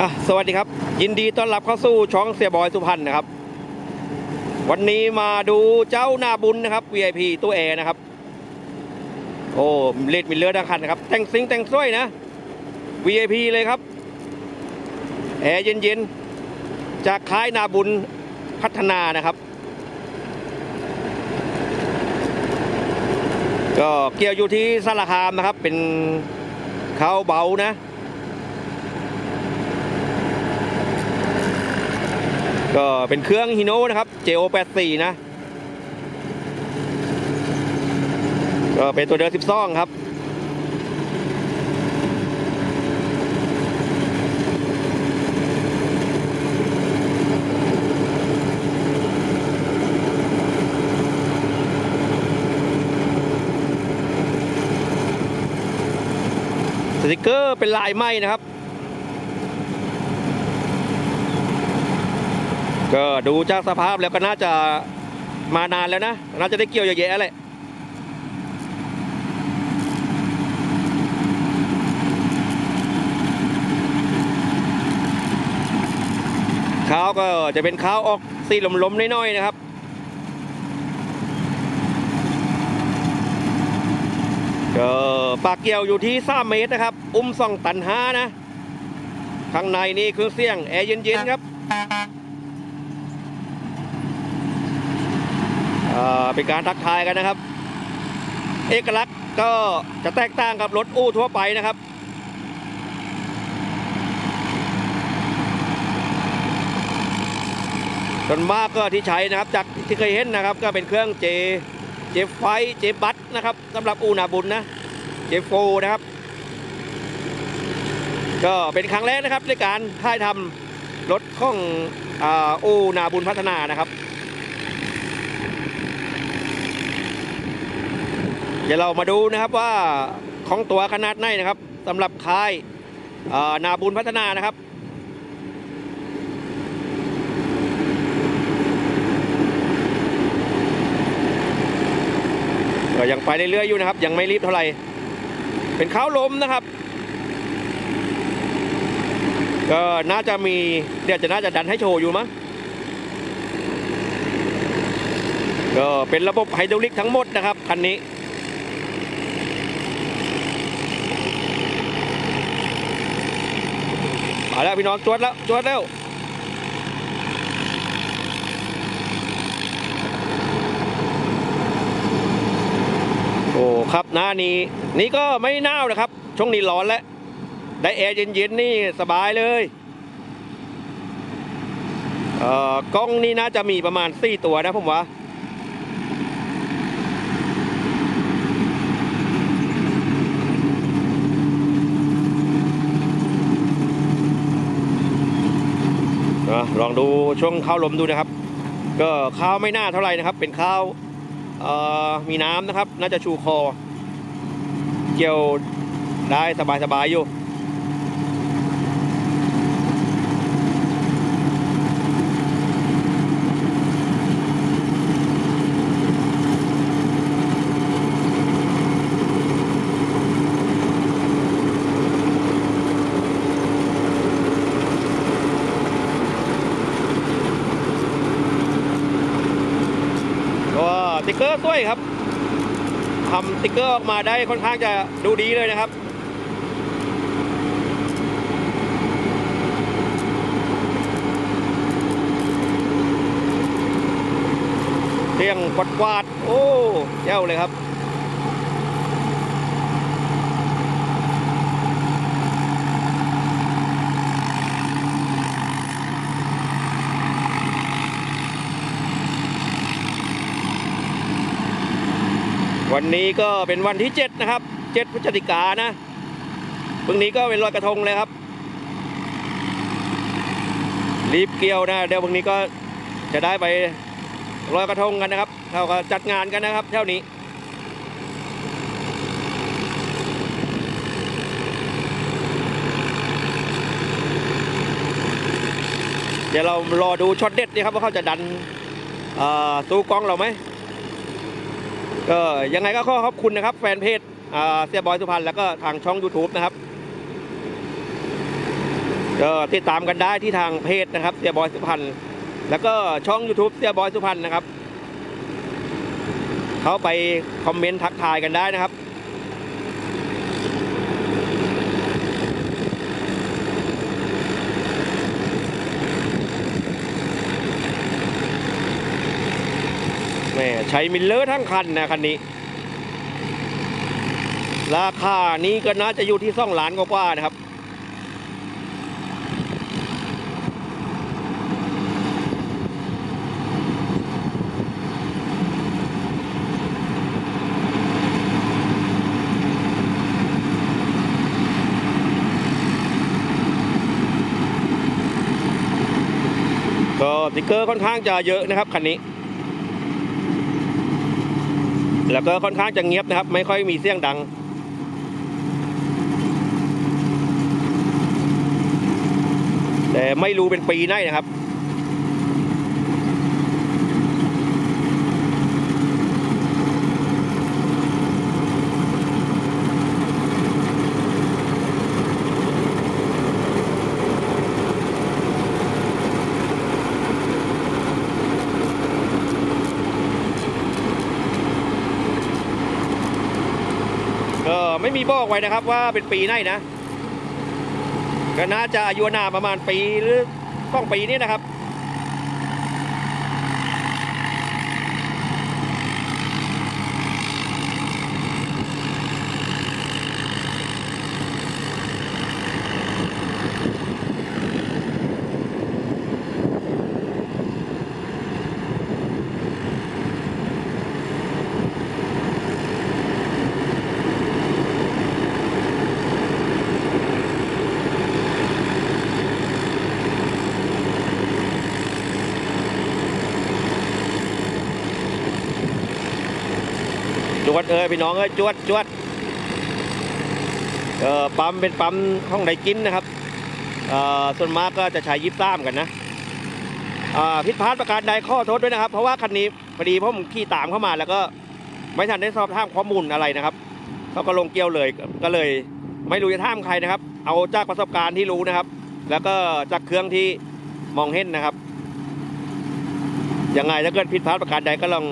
อะสวัสดีครับ ยินดีต้อนรับเข้าสู่ช่องเสียบอยสุพรรณนะครับ วันนี้มาดูเจ้านาบุญนะครับ VIP ตัวแอร์นะครับ โอ้เลดมิเลอร์ดังคันนะครับ แต่งซิงแต่งสวยนะ VIP เลยครับ แอร์เย็นๆ จากค่ายนาบุญพัฒนานะครับ ก็เกี่ยวอยู่ที่สารคามนะครับ เป็นเขาเบานะ ก็เป็นเครื่องฮิโนนะครับ JO84 นะ ก็เป็นตัวเดิม12 ครับสติกเกอร์เป็นลายไหมนะครับ ก็ดูจากสภาพแล้วก็น่าจะมานานแล้วนะ น่าจะได้เกี่ยวเยอะแยะแหละข้าวก็จะเป็นข้าวออกสีลมๆน้อยๆนะครับ ก็ปากเกี่ยวอยู่ที่ 3 เมตรนะครับ อุ้มส่องตันห้านะ ข้างในนี่เครื่องเสียง แอร์เย็นๆครับ เป็นการทักทายกันนะครับ เอกลักษณ์ก็จะแตกต่างกับรถอู้ทั่วไปนะครับส่วนมากก็ที่ใช้นะครับ จากที่เคยเห็นนะครับ ก็เป็นเครื่องเจเจไฟเจบัตนะครับสำหรับอูนาบุญนะเจโฟนะครับ ก็เป็นครั้งแรกนะครับในการถ่ายทำรถของออูนาบุญพัฒนานะครับ เดี๋ยวเรามาดูนะครับว่าของตัวขนาดไหนนะครับสำหรับค่ายนาบุญพัฒนานะครับก็ยังไปเรื่อยๆอยู่นะครับ ยังไม่รีบเท่าไหร่ เป็นข้าวลมนะครับ ก็น่าจะมีเดี๋ยวจะน่าจะดันให้โชว์อยู่มั้งก็เป็นระบบไฮดรอลิกทั้งหมดนะครับคันนี้ มาแล้วพี่น้องจวดแล้วจวดแล้วโอ้ครับหน้านี้นี่ก็ไม่หนาวนะครับ ช่วงนี้ร้อนแล้ว ได้แอร์เย็นๆนี่สบายเลยเอ่อกล้องนี่น่าจะมีประมาณ4ตัวนะผมว่า ลองดูช่วงข้าวลมดูนะครับ ก็ข้าวไม่น่าเท่าไหร่นะครับ เป็นข้าวมีน้ำนะครับ น่าจะชูคอ เกี่ยวได้สบายๆอยู่ กเกอร์สวยครับทำสติ๊กเกอร์ออกมาได้ค่อนข้างจะดูดีเลยนะครับเที่ยงกวาดกวาดๆโอ้เจ้าเลยครับ วันนี้ก็เป็นวันที่ 7 นะครับ 7พฤศจิกานะพรุ่งนี้ก็เป็นลอยกระทงเลยครับ รีบเกี่ยวนะ เดี๋ยวพรุ่งนี้ก็จะได้ไปลอยกระทงกันนะครับเขาก็จัดงานกันนะครับเท่านี้ เดี๋ยวเรารอดูช็อตเด็ดนี่ครับว่าเขาจะดันตู้กล้องเราไหม ก็ยังไงก็ขอขอบคุณนะครับ แฟนเพจเสียบอยสุพรรณแล้วก็ทางช่อง YouTube นะครับก็ติดตามกันได้ที่ทางเพจนะครับเสียบอยสุพรรณแล้วก็ช่อง YouTube เสียบอยสุพรรณนะครับ เขาไปคอมเมนต์ทักทายกันได้นะครับ แม่ใช้มิลเลอร์ทั้งคันนะคันนี้ ราคานี้ก็น่าจะอยู่ที่สองล้านกว่าๆนะครับก็สติกเกอร์ค่อนข้างจะเยอะนะครับคันนี้ แล้วก็ค่อนข้างจะเงียบนะครับ ไม่ค่อยมีเสียงดัง แต่ไม่รู้เป็นปีไหนนะครับ ก็ไม่มีบอกไว้นะครับว่าเป็นปีไหนนะก็น่าจะอายุนาประมาณปีหรือต้องปีนี้นะครับ จวดเอ้ยพี่น้องเอ้ยจวดจวดเออปั๊มเป็นปั๊มห้องไดกินนะครับเอ่อส่วนมากก็จะใช้ยิบซ้ามกันนะอ่าผิดพลาดประการใดข้อโทษด้วยนะครับ เพราะว่าคันนี้พอดีผมขี่ตามเข้ามาแล้วก็ไม่ทันได้สอบถามข้อมูลอะไรนะครับเขาก็ลงเกี่ยวเลยก็เลย ไม่รู้จะถามใครนะครับ เอาจากประสบการณ์ที่รู้นะครับ แล้วก็จากเครื่องที่มองเห็นนะครับยังไงถ้าเกิดผิดพลาดประการใดก็ลอง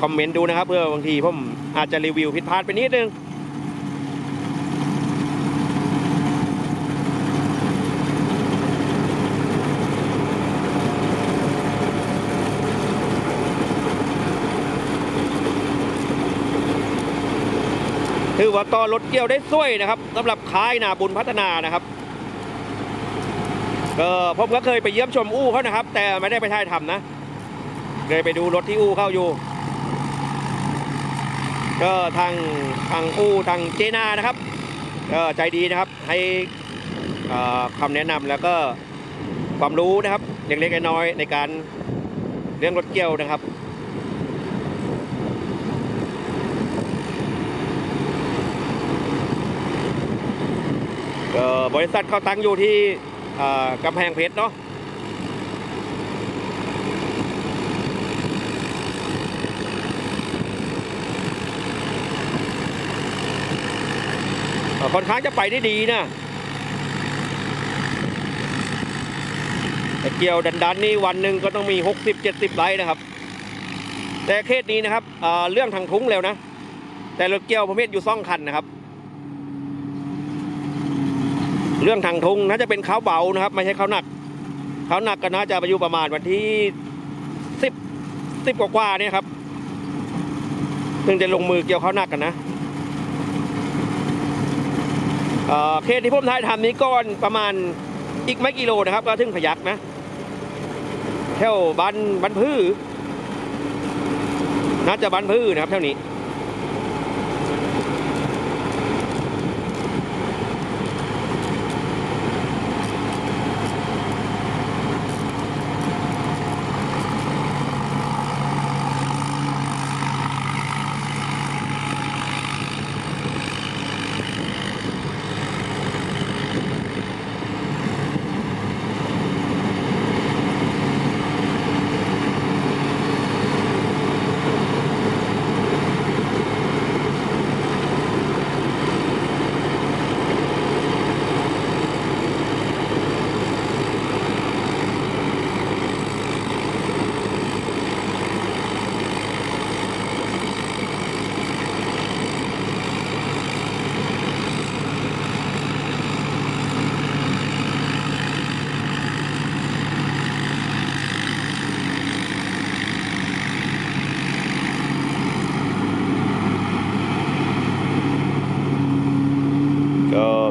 คอมเมนต์ดูนะครับเพื่อบางทีผมอาจจะรีวิวผิดพลาดไปนิดนึงถือว่าต่อรถเกี่ยวได้สวยนะครับสำหรับค่ายนาบุญพัฒนานะครับก็ผมก็เคยไปเยี่ยมชมอู่เขานะครับ แต่ไม่ได้ไปถ่ายทำนะเคยไปดูรถที่อู่เข้าอยู่ ก็ทางทางอู่ทางเจนานะครับก็ใจดีนะครับให้คำแนะนำแล้วก็ความรู้นะครับเล็กๆน้อยๆในการเรื่องรถเกี่ยวนะครับก็บริษัทเขาตั้งอยู่ที่กำแพงเพชรเนาะ ค่อนข้างจะไปได้ดีนะแต่เกี่ยวดันๆนี่วันหนึ่งก็ต้องมี 60-70ไร่นะครับ แต่เคสนี้นะครับเเรื่องทางทุ้งแล้วนะ แต่รถเกี่ยวประเภทอยู่ซ่องคันนะครับ เรื่องทางทุงน่าจะเป็นข้าวเบานะครับ ไม่ใช่ข้าวหนักข้าวหนักก็น่าจะไปอยู่ประมาณวันที่สิบสิบกว่าๆเนี่ยครับถึงจะลงมือเกี่ยวข้าวหนักกันนะ เคสที่ผมถ่ายทำนี้ก่อนประมาณอีกไม่กี่โลนะครับ ก็ถึงพยักนะแถวบ้านบ้านพื้น่าจะบ้านพื้นะครับแถวนี้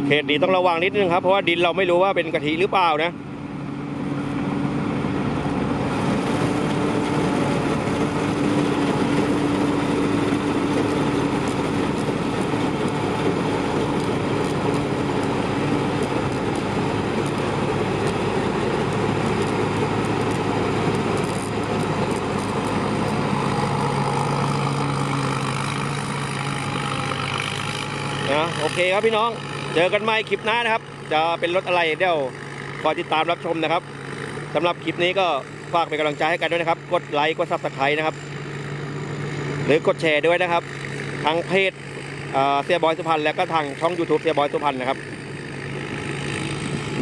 ขต้องระวังนิดนึงครับ เพราะว่าดินเราไม่รู้ว่าเป็นกะทิหรือเปล่านะนะโอเคครับพี่น้อง เจอกันใหม่คลิปหน้านะครับ จะเป็นรถอะไรเดี๋ยวคอยติดตามรับชมนะครับสำหรับคลิปนี้ก็ฝากเป็นกำลังใจให้กันด้วยนะครับ กดไลค์กดซับสไครต์นะครับ หรือกดแชร์ด้วยนะครับ ทางเพจเสียบอยสุพรรณแล้วก็ทางช่อง YouTube เสียบอยสุพรรณนะครับ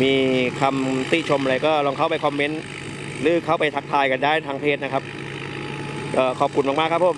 มีคำติชมอะไรก็ลองเข้าไปคอมเมนต์ หรือเข้าไปทักทายกันได้ทางเพจนะครับขอบคุณมากๆครับผม